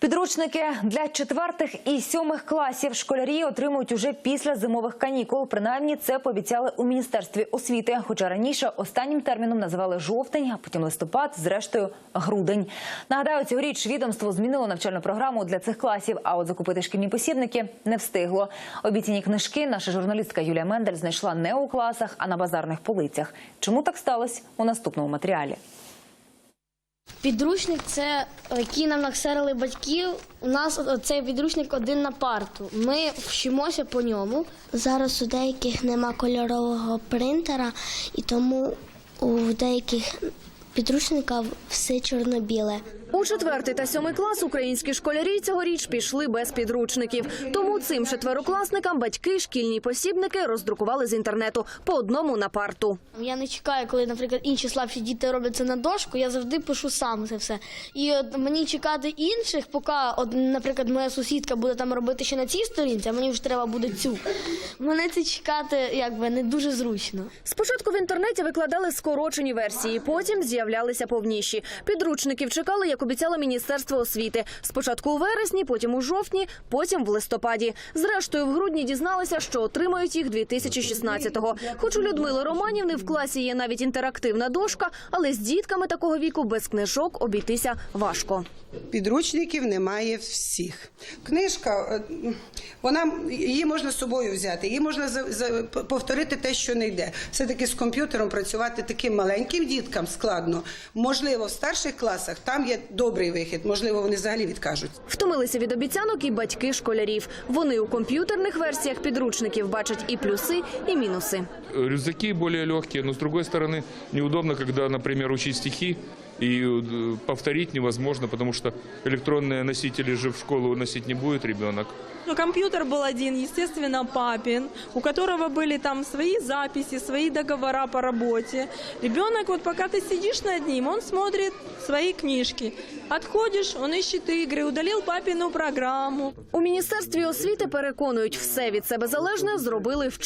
Підручники для четвертих і сьомих класів школярі отримують уже після зимових канікул. Принаймні це пообіцяли у міністерстві освіти. Хоча раніше останнім терміном називали жовтень, а потім листопад, зрештою грудень. Нагадаю, цьогоріч відомство змінило навчальну програму для цих класів. А от закупити шкільні посібники не встигло. Обіцяні книжки наша журналістка Юлія Мендель знайшла не у класах, а на базарних полицях. Чому так сталося у наступному матеріалі? Підручник це який нам наксерили батьків. У нас цей підручник один на парту. Ми вчимося по ньому. Зараз у деяких нема кольорового принтера, і тому у деяких підручниках все чорно-біле. У четвертий та сьомий клас українські школярі цьогоріч пішли без підручників. Тому цим четверокласникам батьки шкільні посібники роздрукували з інтернету по одному на парту. Я не чекаю, коли, наприклад, інші слабші діти роблять це на дошку. Я завжди пишу сам це все. І от мені чекати інших, поки, от, наприклад, моя сусідка буде там робити ще на цій сторінці, а мені вже треба буде цю. Мене це чекати якби не дуже зручно. Спочатку в інтернеті викладали скорочені версії, потім з'являлися повніші. Підручників чекали, як обіцяло Міністерство освіти. Спочатку у вересні, потім у жовтні, потім в листопаді. Зрештою, в грудні дізналися, що отримають їх 2016-го. Хоч у Людмили Романівни в класі є навіть інтерактивна дошка, але з дітками такого віку без книжок обійтися важко. Підручників немає всіх. Книжка, е, вона її можна з собою взяти, її можна за, за, повторити те, що не йде. Все таки з комп'ютером працювати таким маленьким діткам складно. Можливо, в старших класах там є добрий вихід. Можливо, вони взагалі відкажуть. Втомилися від обіцянок і батьки школярів. Вони у комп'ютерних версіях підручників бачать і плюси, і мінуси. Рюкзаки более легкие, но с другой стороны неудобно, когда, например, учить стихи и э, повторить невозможно, потому что электронные носители же в школу носить не будет ребенок. Ну, компьютер был один, естественно, папин, у которого были там свои записи, свои договора по работе. Ребенок, вот пока ты сидишь над ним, он смотрит свои книжки. Отходишь, он ищет игры, удалил папину программу. У міністерстві освіти переконують, все від себе залежне зробили вчасно.